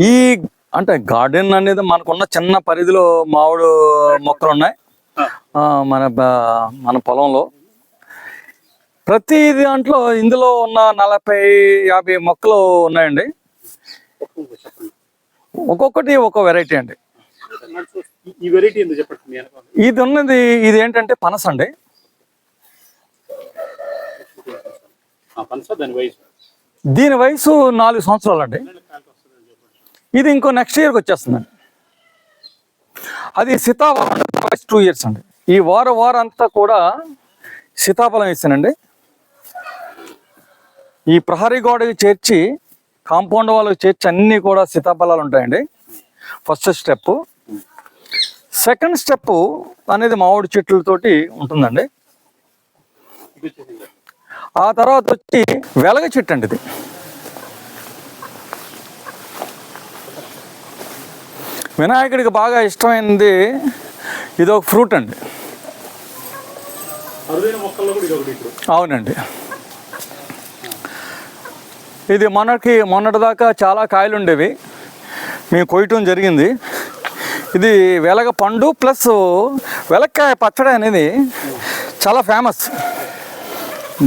ఈ అంటే గార్డెన్ అనేది మనకున్న చిన్న పరిధిలో మామిడి మొక్కలు ఉన్నాయి. ఆ, మన మన పొలంలో. ప్రతి దాంట్లో ఇందులో ఉన్న నలభై యాభై మొక్కలు ఉన్నాయండి. ఒక్కొక్కటి ఒక్కో వెరైటీ అండి. ఇది ఉన్నది ఇది ఏంటంటే పనస అండి. దీని వయసు. నాలుగు సంవత్సరాలు అండి ఇది ఇంకో నెక్స్ట్ ఇయర్కి వచ్చేస్తుందండి. అది సీతాఫలం వయసు టూ ఇయర్స్ అండి. ఈ వార వారం అంతా కూడా సీతాఫలం వేసానండి ఈ ప్రహరీ గోడకి చేర్చి కాంపౌండ్ వాళ్ళకి చేర్చి అన్నీ కూడా సీతాఫలాలు ఉంటాయండి. ఫస్ట్ స్టెప్ సెకండ్ స్టెప్ అనేది మామిడి చెట్లతోటి ఉంటుందండి. ఆ తర్వాత వచ్చి వెలగ చెట్టు అండి ఇది. వినాయకుడికి బాగా ఇష్టమైనది ఇది ఒక ఫ్రూట్ అండి. అవునండి. ఇది మొన్నటి మొన్నటిదాకా చాలా కాయలు ఉండేవి. మేము కొయ్యటం జరిగింది. ఇది వెలగ పండు ప్లస్ వెలక్కాయ పచ్చడి అనేది చాలా ఫేమస్.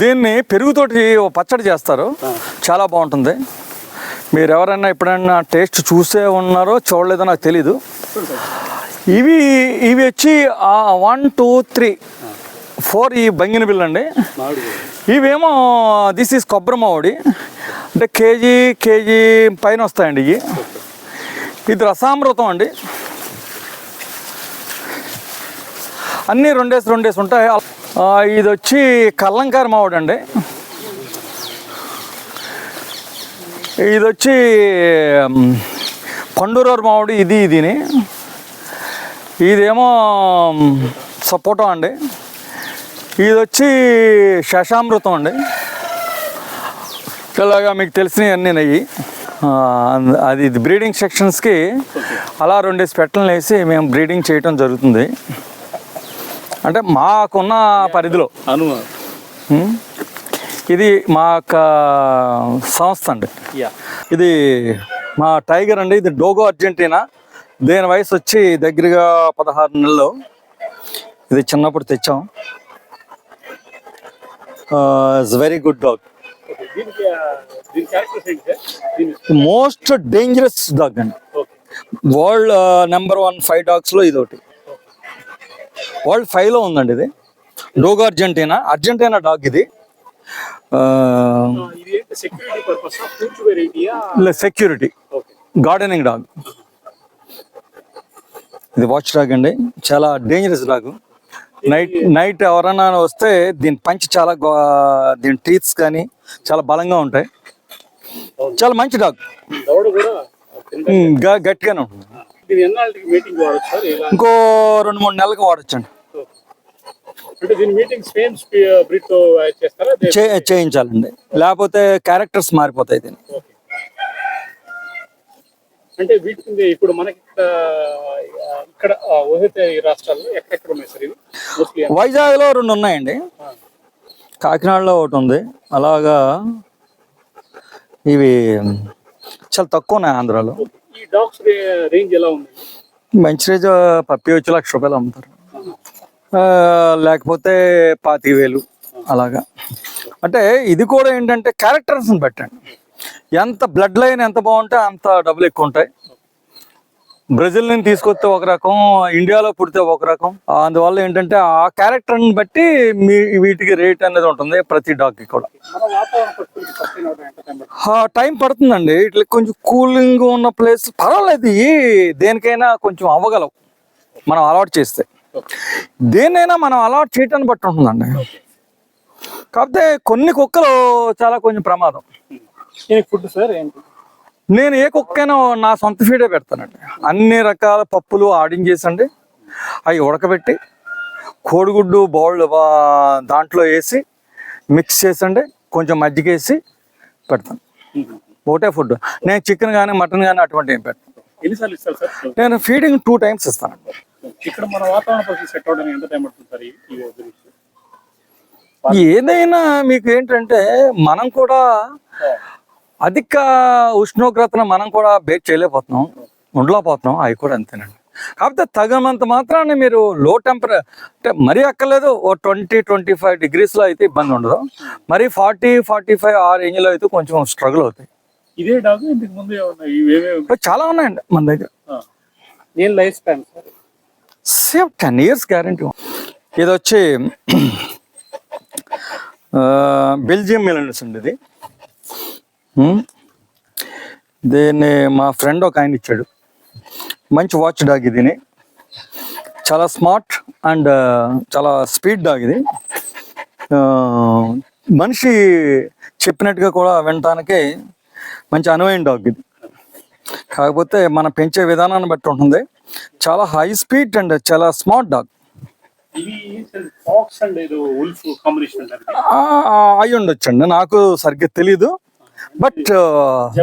దీన్ని పెరుగుతోటి పచ్చడి చేస్తారు. చాలా బాగుంటుంది. మీరు ఎవరైనా ఎప్పుడైనా టేస్ట్ చూసే ఉన్నారో చూడలేదో నాకు తెలీదు. ఇవి ఇవి వచ్చి వన్ టూ త్రీ ఫోర్ ఈ బంగిన బిల్లు అండి ఇవేమో దిస్ ఈస్ కొబ్బరి మామిడి. అంటే కేజీ కేజీ పైన వస్తాయండి ఇవి. ఇది రసామృతం అండి. అన్నీ రెండేసి రెండేసి ఉంటాయి. ఇది వచ్చి కల్లంకార మామిడి అండి. ఇది వచ్చి పండురోరు మామిడి ఇది ఇదిని ఇదేమో సపోటా అండి. ఇది వచ్చి శశామృతం అండి. ఇలాగా మీకు తెలిసినవి అన్నీ నెయ్యి అది ఇది బ్రీడింగ్ సెక్షన్స్కి అలా రెండేసి పెట్టలను వేసి మేము బ్రీడింగ్ చేయటం జరుగుతుంది. అంటే మాకున్న పరిధిలో. అను? ఇది మా యొక్క సంస్థ అండి. ఇది మా టైగర్ అండి. ఇది డోగో అర్జెంటీనా? దీని వయసు వచ్చి దగ్గరగా పదహారు నెలలు. ఇది చిన్నప్పుడు తెచ్చాం. It's very good dog most dangerous dog అండి. వరల్డ్ నెంబర్ వన్ ఫైవ్ డాగ్స్లో ఇది ఒకటి. వరల్డ్ ఫైవ్లో ఉందండి ఇది. డోగో అర్జెంటీనా అర్జెంటీనా డాగ్ ఇది. సెక్యూరిటీ గార్డెనింగ్ డాగ్ ఇది వాచ్ డాగ్ అండి. చాలా డేంజరస్ డాగ్ నైట్ నైట్ ఎవరైనా వస్తే దీని పంచ్ చాలా దీని టీత్స్ కానీ చాలా బలంగా ఉంటాయి. చాలా మంచి డాగ్ గట్టిగానే ఉంటుంది. ఇంకో రెండు మూడు నెలలకు వాడచ్చండి అంటే దీని మీటింగ్ సేమ్ బ్రీడ్తో చేస్తారా అదే- చే చేయించాలండి. లేకపోతే క్యారెక్టర్స్ మారిపోతాయి దీని ఓకే. అంటే వీటి ఇప్పుడు మనకి ఇక్కడ రాష్ట్రాల్లో ఎక్కడెక్కడ ఉన్నాయి సార్ ఇవి? మోస్ట్లీ వైజాగ్లో రెండు ఉన్నాయండి. కాకినాడలో ఒకటి ఉంది. అలాగా ఇవి చాలా తక్కువ ఉన్నాయి ఆంధ్రాలో. ఈ డాగ్స్ రేంజ్ ఎలా ఉంది? మంచి రేజ్ పప్పి వచ్చి లక్ష రూపాయలు అమ్ముతారు. లేకపోతే పాతిక వేలు అలాగా. అంటే ఇది కూడా ఏంటంటే క్యారెక్టర్స్ని పెట్టండి ఎంత బ్లడ్ లైన్ ఎంత బాగుంటే అంత డబ్బులు ఎక్కువ ఉంటాయి. బ్రెజిల్ నుంచి తీసుకొస్తే ఒక రకం ఇండియాలో పుడితే ఒక రకం. అందువల్ల ఏంటంటే ఆ క్యారెక్టర్ని బట్టి మీ వీటికి రేట్ అనేది ఉంటుంది ప్రతి డాగ్కి కూడా. టైం పడుతుందండి. ఇట్లా కొంచెం కూలింగ్ ఉన్న ప్లేస్ పర్వాలేదు. దేనికైనా కొంచెం అవ్వగలవు. మనం అలవాటు చేస్తే. దేన్నైనా మనం అలవాటు చేయటాన్ని బట్టి ఉంటుందండి. కాకపోతే కొన్ని కుక్కలు చాలా కొంచెం ప్రమాదం. ఫుడ్ సార్ ఏంటి? నేను ఏ కుక్కైనా నా సొంత ఫీడే పెడతానండి. అన్ని రకాల పప్పులు ఆడించేసండి అవి ఉడకబెట్టి కోడిగుడ్డు బౌల్ దాంట్లో వేసి మిక్స్ చేసండి. కొంచెం మజ్జిగ వేసి పెడతాను. ఒకటే ఫుడ్. నేను చికెన్ కానీ మటన్ కానీ అటువంటి ఏం పెట్టను. సార్? నేను ఫీడింగ్ టూ టైమ్స్ ఇస్తానండి. ఇక్కడ మన వాతావరణ పరిస్థితి సెట్ అవడానికి ఎంత టైం పడుతుంది సార్ ఈ- గురించి ఏదైనా మీకు ఏంటంటే మనం కూడా అధిక ఉష్ణోగ్రతను మనం కూడా బేక్ చేయలేకపోతున్నాం ఉండలేకపోతున్నాం అవి కూడా అంతేనండి. కాకపోతే తగినంత మాత్రాన్ని మీరు లో టెంపరే అంటే మరీ అక్కర్లేదు ఓ ట్వంటీ ట్వంటీ ఫైవ్ డిగ్రీస్లో అయితే ఇబ్బంది ఉండదు. మరి ఫార్టీ ఫార్టీ ఫైవ్ ఆ రేంజ్లో అయితే కొంచెం స్ట్రగుల్ అవుతాయి. ఇదే డాగ్ ఇంతకు ముందు చాలా ఉన్నాయండి మన దగ్గర. నేను life span sir same ten years guarantee ఇది వచ్చి బెల్జియం మిలనస్ అండి ఇది దీన్ని మా ఫ్రెండ్ ఒక ఆయన ఇచ్చాడు. మంచి వాచ్ డాగ్ ఇదిని చాలా స్మార్ట్ అండ్ చాలా స్పీడ్ డాగ్ ఇది. మనిషి చెప్పినట్టుగా కూడా వినటానికి మంచి అనువైన డాగ్ ఇది. కాకపోతే మనం పెంచే విధానాన్ని బట్టి ఉంటుంది. చాలా హై స్పీడ్ అండ్ చాలా స్మార్ట్ డాగ్ ఇవి ఫాక్స్ అండ్ అయి నాకు సరిగ్గా తెలీదు. బట్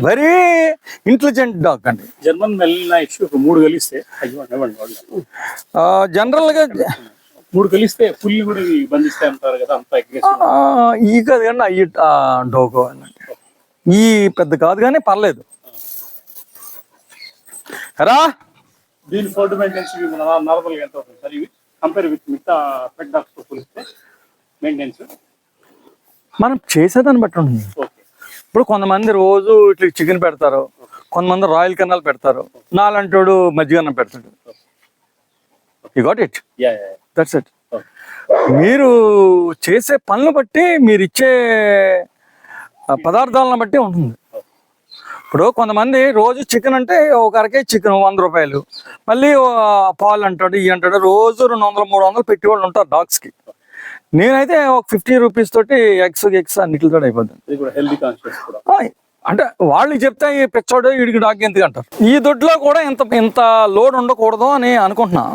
వెరీ ఇంటెలిజెంట్ డాగ్ అండి. జర్మన్ మూడు కలిస్తే వాళ్ళు జనరల్గా మూడు కలిస్తే పుల్లి కూడా ఇవి బంధిస్తాయి అంటారు కదా అంత అగ్రెసివ్ ఈ కాదు కానీ అయ్యి డోగో ఈ పెద్ద కాదు కానీ పర్లేదు. రా. దీని ఇవి మన నార్మల్గా ఎంత అవుతుంది సార్ ఇవి. కంపేర్ విత్ మిగతా పెట్ డాగ్స్తో పోలిస్తే మెయింటెనెన్స్ మనం చేసేదాన్ని బట్టి ఉంటుంది. ఓకే ఇప్పుడు కొంతమంది రోజు ఇట్లా చికెన్ పెడతారు. కొంతమంది రాయల్ కెనాల్ పెడతారు. నాలంటోడు మజ్జిగన్నం పెడతాడు. You got it that's it మీరు చేసే పనులు బట్టి మీరు ఇచ్చే పదార్థాలను బట్టి ఉంటుంది. ఇప్పుడు కొంతమంది రోజు చికెన్ అంటే ఒక అరకే చికెన్ వంద రూపాయలు. మళ్ళీ పాలు అంటాడు ఇవి అంటాడు రోజు రెండు వందలు మూడు వందలు పెట్టేవాళ్ళు ఉంటారు డాగ్స్కి నేనైతే ఒక ఫిఫ్టీ రూపీస్ తోటి ఎగ్స్ ఎగ్స్ అన్నిటితో అయిపోతుంది అంటే వాళ్ళు చెప్తే ఈ పిచ్చోడు వీడికి డాగ్ ఎందుకు అంటారు? ఈ దొడ్లో కూడా ఇంత ఇంత లోడ్ ఉండకూడదు అని అనుకుంటున్నా.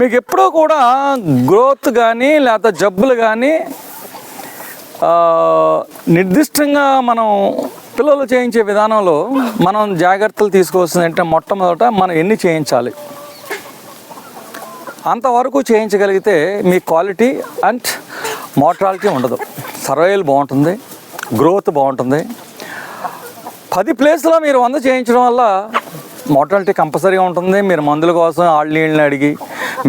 మీకు ఎప్పుడూ కూడా గ్రోత్ కానీ లేకపోతే జబ్బులు కానీ నిర్దిష్టంగా మనం పిల్లలు చేయించే విధానంలో మనం జాగ్రత్తలు తీసుకోవాల్సింది అంటే మొట్టమొదట మనం ఎన్ని చేయించాలి? అంతవరకు చేయించగలిగితే మీ క్వాలిటీ అండ్ మోటాలిటీ ఉండదు. సర్వైవల్ బాగుంటుంది గ్రోత్ బాగుంటుంది. పది ప్లేస్లో మీరు వంద చేయించడం వల్ల మోటాలిటీ కంపల్సరీగా ఉంటుంది. మీరు మందుల కోసం ఆళ్ళ నీళ్ళని అడిగి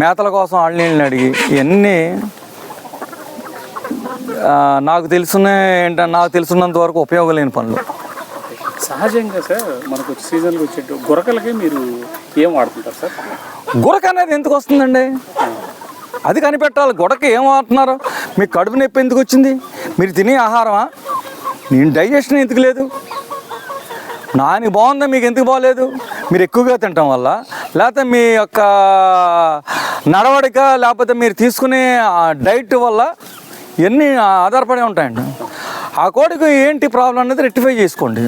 మేతల కోసం ఆళ్ళ నీళ్ళని అడిగి ఇవన్నీ నాకు తెలిసిన ఏంటంటే నాకు తెలిసినంత వరకు ఉపయోగం లేని పనులు. సహజంగా సార్ మనకు సీజన్కి వచ్చేట్టు గురకలకి మీరు ఏం వాడుతుంటారు సార్? గురక అనేది ఎందుకు వస్తుందండి? అది కనిపెట్టాలి. గుడక ఏం వాడుతున్నారు? మీకు కడుపు నొప్పి ఎందుకు వచ్చింది? మీరు తినే ఆహారమా? నేను డైజెషన్ ఎందుకు లేదు? నాని బాగుందా? మీకు ఎందుకు బాగలేదు? మీరు ఎక్కువగా తినటం వల్ల? లేకపోతే మీ యొక్క నడవడిక లేకపోతే మీరు తీసుకునే డైట్ వల్ల ఇవన్నీ ఆధారపడి ఉంటాయండి? ఆ కోడికి ఏంటి ప్రాబ్లం అనేది రెక్టిఫై చేసుకోండి.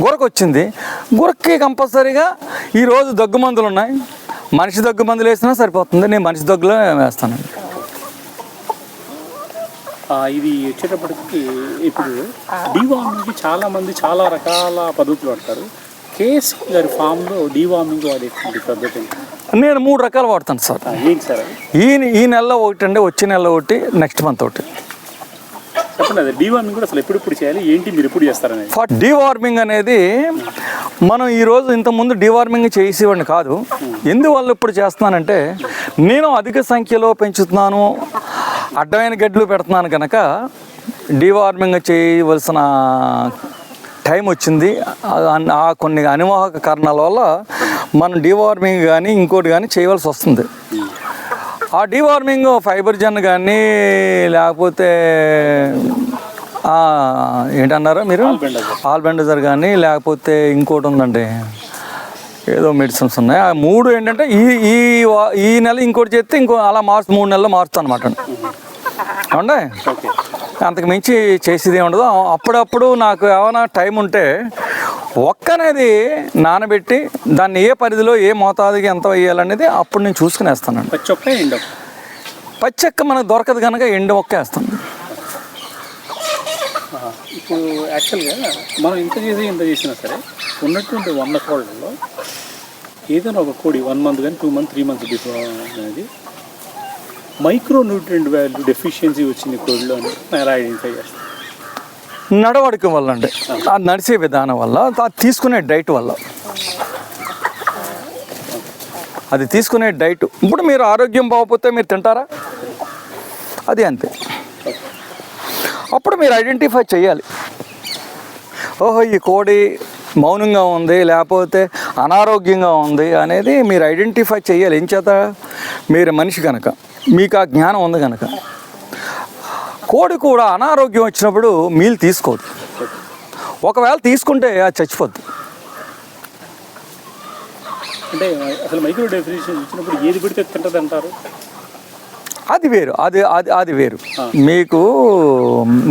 గురక వచ్చింది గురక్కి కంపల్సరీగా ఈరోజు దగ్గు మందులు ఉన్నాయి. మనిషి దగ్గు మందులు వేసినా సరిపోతుంది. నేను మనిషి దగ్గులో వేస్తానండి ఆ, ఇది వచ్చేటప్పటికి ఇప్పుడు డీవార్మింగ్కి చాలా మంది చాలా రకాల పద్ధతులు వాడతారు. కేఎస్ గారి ఫామ్లో డీవార్మింగ్ వాడేటువంటి పద్ధతి? నేను మూడు రకాలు వాడతాను సార్. ఈ ఈ నెలలో ఒకటి అండి వచ్చే నెలలో ఒకటి నెక్స్ట్ మంత్ ఒకటి. చెప్పండి అది డీవార్మింగ్ కూడా అసలు ఎప్పుడు ఎప్పుడు చేయాలి? ఏంటి మీరు ఎప్పుడు చేస్తారనేది? డీవార్మింగ్ అనేది మనం ఈరోజు ఇంతకుముందు డీవార్మింగ్ చేసేవాడిని కాదు. ఎందువల్ల ఇప్పుడు చేస్తున్నానంటే నేను అధిక సంఖ్యలో పెంచుతున్నాను అడ్డమైన గడ్డలు పెడుతున్నాను కనుక డీవార్మింగ్ చేయవలసిన టైం వచ్చింది. ఆ- ఆ కొన్ని అనివాహక కారణాల వల్ల మనం డీవార్మింగ్ కానీ ఇంకోటి కానీ చేయవలసి వస్తుంది. ఆ డీవార్మింగ్ ఫైబర్ జన్ కానీ లేకపోతే ఏంటన్నారు మీరు? ఆల్బెండజర్ కానీ లేకపోతే ఇంకోటి ఉందండి. ఏదో మెడిసిన్స్ ఉన్నాయి. ఆ మూడు ఏంటంటే ఈ ఈ ఈ నెల ఇంకోటి చేస్తే ఇంకో అలా మార్చి మూడు నెలలు మారుస్తాను అనమాట ఓకే. అంతకు మించి చేసేది ఉండదు. అప్పుడప్పుడు నాకు ఏమైనా టైం ఉంటే ఒక్క అనేది నానబెట్టి దాన్ని ఏ పరిధిలో ఏ మోతాదుకి ఎంత వేయాలనేది అప్పుడు నేను చూసుకుని వేస్తానండి పచ్చి ఒక్క. ఎండం పచ్చెక్క మనకు దొరకదు కనుక ఎండు మొక్క వేస్తాను. ఇప్పుడు యాక్చువల్గా మనం ఇంత చేసి ఇంత చేసినా సరే ఉన్నటువంటి వంద కోళ్ళల్లో ఏదైనా ఒక కోడి వన్ మంత్ కానీ two month three months before అనేది మైక్రో న్యూట్రియంట్ వాల్యూ డెఫిషియన్సీ వచ్చింది కోడిలో అని ఐడెంటిఫై చేస్తాం. నడవడిక వల్ల అండి. ఆ నడిచే విధానం వల్ల ఆ తీసుకునే డైట్ వల్ల. అది తీసుకునే డైట్. ఇప్పుడు మీరు ఆరోగ్యం బాగపోతే మీరు తింటారా? అది అంతే. అప్పుడు మీరు ఐడెంటిఫై చేయాలి ఓహో ఈ కోడి మౌనంగా ఉంది లేకపోతే అనారోగ్యంగా ఉంది అనేది మీరు ఐడెంటిఫై చేయాలి ఏం చేత? మీరు మనిషి కనుక మీకు ఆ జ్ఞానం ఉంది కనుక కోడి కూడా అనారోగ్యం వచ్చినప్పుడు మీల్ తీసుకోదు. ఒకవేళ తీసుకుంటే అది చచ్చిపోద్ది. అంటే అసలు మైక్రో డెఫినేషన్ ఇచ్చినప్పుడు ఏది పెడితే తింటది అంటారు అది వేరు. అది అది అది వేరు. మీకు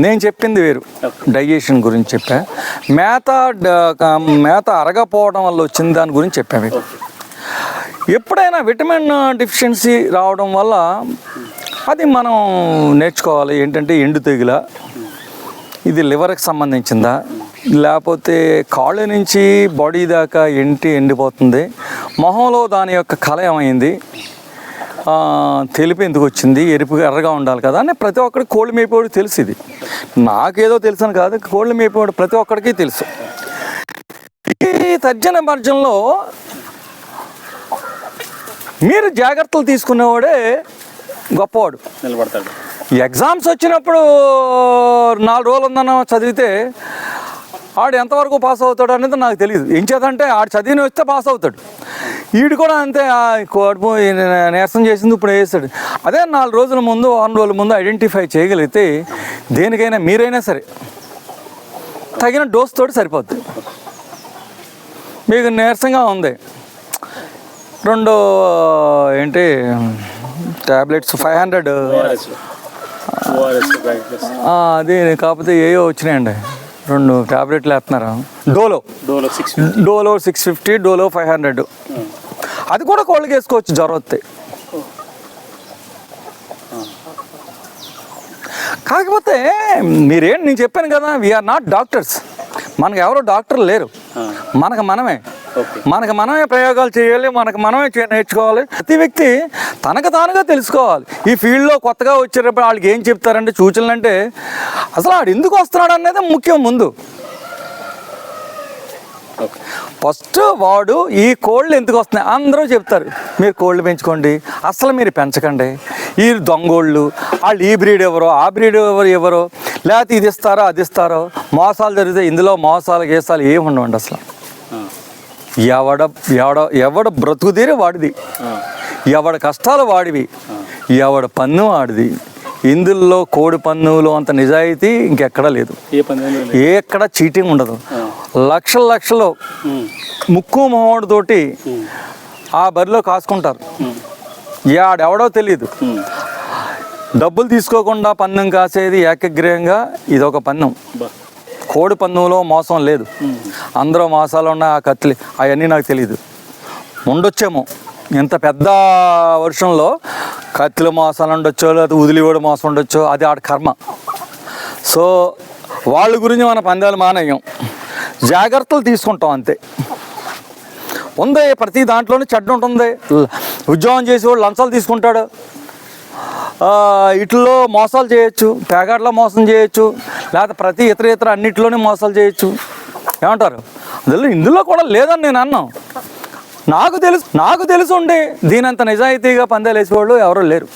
నేను చెప్పింది వేరు. డైజెషన్ గురించి చెప్పా. మేత మేత అరగపోవడం వల్ల వచ్చిన దాని గురించి చెప్పా మీకు. ఎప్పుడైనా విటమిన్ డిఫిషియన్సీ రావడం వల్ల అది మనం నేర్చుకోవాలి. ఏంటంటే ఎండు తెగుల. ఇది లివర్కి సంబంధించిందా? లేకపోతే కాళ్ళ నుంచి బాడీ దాకా ఎంటి ఎండిపోతుంది? మొహంలో దాని యొక్క కళ ఏమైంది? తెలుపు ఎందుకు వచ్చింది? ఎరుపు ఎర్రగా ఉండాలి కదా అని ప్రతి ఒక్కడికి కోళ్ళు మేపేవాడు తెలుసు ఇది. నాకేదో తెలుసని కాదు కోళ్ళు మేపేవాడు ప్రతి ఒక్కడికి తెలుసు. ఈ తర్జన భర్జనలో మీరు జాగ్రత్తలు తీసుకునేవాడే గొప్పవాడు నిలబడతాడు. ఎగ్జామ్స్ వచ్చినప్పుడు నాలుగు రోజులు ఉందన్న చదివితే ఆడు ఎంతవరకు పాస్ అవుతాడు అనేది నాకు తెలియదు. ఏం చేతంటే ఆడు చదివిన వస్తే పాస్ అవుతాడు. ఈడు కూడా అంతే ఆ కడుపు నీరసం చేసింది ఇప్పుడు వేస్తాడు. అదే నాలుగు రోజుల ముందు వారం రోజుల ముందు ఐడెంటిఫై చేయగలిగితే దేనికైనా మీరైనా సరే తగిన డోస్ తోటి సరిపోద్ది. మీకు నీరసంగా ఉంది. రెండు ఏంటి? Tablets five hundred. అది కాకపోతే ఏయో వచ్చినాయండి. రెండు టాబ్లెట్లు వేస్తున్నారు? Dolo. Dolo six Dolo six fifty Dolo five hundred. అది కూడా కోళ్ళకి వేసుకోవచ్చు జ్వరం వస్తే. కాకపోతే మీరేం నేను చెప్పాను కదా వీఆర్ నాట్ డాక్టర్స్ మనకు ఎవరు డాక్టర్లు లేరు. మనకు మనమే. మనకు మనమే ప్రయోగాలు చేయాలి మనకు మనమే నేర్చుకోవాలి. ప్రతి వ్యక్తి తనకు తానుగా తెలుసుకోవాలి. ఈ ఫీల్డ్లో కొత్తగా వచ్చేటప్పుడు వాళ్ళకి ఏం చెప్తారంటే సూచనలు అంటే అసలు వాడు ఎందుకు వస్తున్నాడు అనేది ముఖ్యం ముందు. ఫస్ట్ వాడు ఈ కోళ్ళు ఎందుకు వస్తున్నాయి? అందరూ చెప్తారు మీరు కోళ్ళు పెంచుకోండి అసలు మీరు పెంచకండి. ఈ దొంగోళ్ళు వాళ్ళు ఈ బ్రీడ్ ఎవరో ఆ బ్రీడ్ ఎవరు ఎవరో లేకపోతే ఇది ఇస్తారో అది ఇస్తారో మోసాలు జరిగితే ఇందులో మోసాలు గేసాలు ఏమి ఉండవండి అసలు. ఎవడ ఎవడ ఎవడ బ్రతుకుదేరే వాడిది. ఎవడ కష్టాలు వాడివి. ఎవడ పన్ను వాడిది. ఇందులో కోడి పన్నులో అంత నిజాయితీ ఇంకెక్కడా లేదు. ఏ ఎక్కడ చీటింగ్ ఉండదు. లక్షల లక్షలు ముక్కు మొహోడు తోటి ఉమ్, ఆ బరిలో కాసుకుంటారు. ఆడెవడో తెలియదు. డబ్బులు తీసుకోకుండా పన్నం కాసేది ఏకగ్రీయంగా ఇది ఒక పన్నం కోడి పందంలో మోసం లేదు. అందరూ మోసాలు ఉన్న ఆ కత్తులు అవన్నీ నాకు తెలియదు ఉండొచ్చేమో. ఇంత పెద్ద వర్షంలో కత్తులు మోసాలు ఉండొచ్చో లేకపోతే ఉదిలివాడు మోసం ఉండొచ్చో అది ఆడ కర్మ. సో వాళ్ళ గురించి మన పందాలు మానేయం. జాగ్రత్తలు తీసుకుంటాం అంతే. ఉంది ప్రతి దాంట్లోనే చెడ్డ ఉంటుంది. ఉద్యోగం చేసేవాడు లంచాలు తీసుకుంటాడు. ఇట్లో మోసాలు చేయొచ్చు పేకాట్లో మోసం చేయొచ్చు లేకపోతే ప్రతి ఇతర ఇతర అన్నిటిలోనే మోసాలు చేయొచ్చు. ఏమంటారు? అందులో ఇందులో కూడా లేదని నేను అన్నాను నాకు తెలుసు నాకు తెలుసుండి దీనంత నిజాయితీగా పందాలు వేసేవాళ్ళు ఎవరూ లేరు.